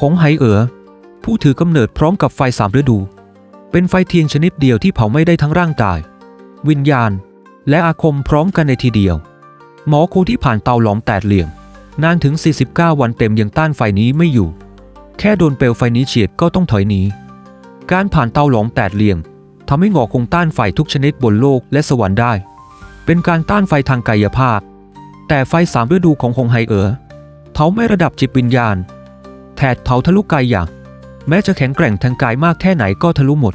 หงไหเอ๋อผู้ถือกำเนิดพร้อมกับไฟสามฤดู เป็นไฟเทียนชนิดเดียวที่เผาไม่ได้ทั้งร่างกาย วิญญาณ และอาคมพร้อมกันในทีเดียว หมอคูที่ผ่านเตาหลอมแตดเหลี่ยม นานถึง 49 วันเต็มยังต้านไฟนี้ไม่อยู่ แค่โดนเปลวไฟนี้เฉียดก็ต้องถอยหนีการผ่านเตาหลอมแตดเหลี่ยมทำให้หงอคงต้านไฟทุกชนิดบนโลกและสวรรค์ได้ เป็นการต้านไฟทางกายภาพ แต่ไฟสามฤดูของหงไฮเอ๋อเผาไม่ระดับจิตวิญญาณ แถดเผาทะลุกายอย่าง แม้จะแข็งแกร่งทางกายมากแค่ไหนก็ทะลุหมด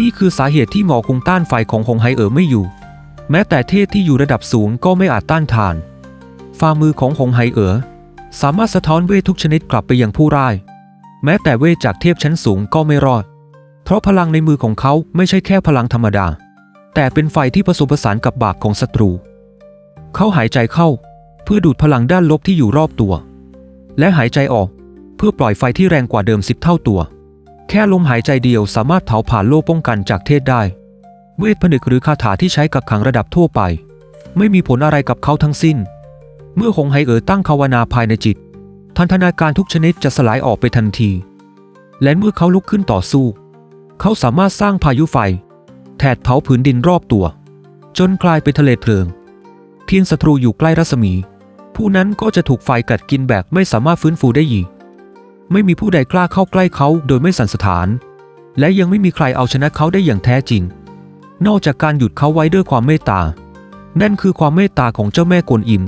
นี่คือสาเหตุที่หมอคงต้านไฟของหงไฮเอ๋อไม่อยู่ แม้แต่เทพที่อยู่ระดับสูงก็ไม่อาจต้านทาน ฝ่ามือของหงไฮเอ๋อสามารถสะท้อนเวททุกชนิดกลับไปยังผู้ร้าย แม้แต่เวทจากเทพชั้นสูงก็ไม่รอด เพราะพลังในมือของเขาไม่ใช่แค่พลังธรรมดา แต่เป็นไฟที่ผสมผสานกับบาปของศัตรู เขาหายใจเข้า เพื่อดูดพลังด้านลบที่อยู่รอบตัว และหายใจออก พื่อปล่อยไฟที่แรงกว่าเดิมสิบเท่าตัว แค่ลมหายใจเดียวสามารถเผาผ่านโล่ป้องกันจากเทศได้เวทผนึกหรือคาถาที่ใช้กับขังระดับทั่วไป ไม่มีผลอะไรกับเขาทั้งสิ้น เมื่อหงไหเอ๋อตั้งภาวนาภายในจิต ทันตนาการทุกชนิดจะสลายออกไปทันที และเมื่อเขาลุกขึ้นต่อสู้ เขาสามารถสร้างพายุไฟ แถดเผาผืนดินรอบตัว จนกลายเป็นทะเลเพลิง เพียงศัตรูอยู่ใกล้รัศมี ผู้นั้นก็จะถูกไฟกัดกินแบบไม่สามารถฟื้นฟูได้อีก ไม่มีผู้ใดกล้าเข้าใกล้เขาโดยไม่สั่นสถาน และยังไม่มีใครเอาชนะเขาได้อย่างแท้จริง นอกจากการหยุดเขาไว้ด้วยความเมตตา นั่นคือความเมตตาของเจ้าแม่กวนอิม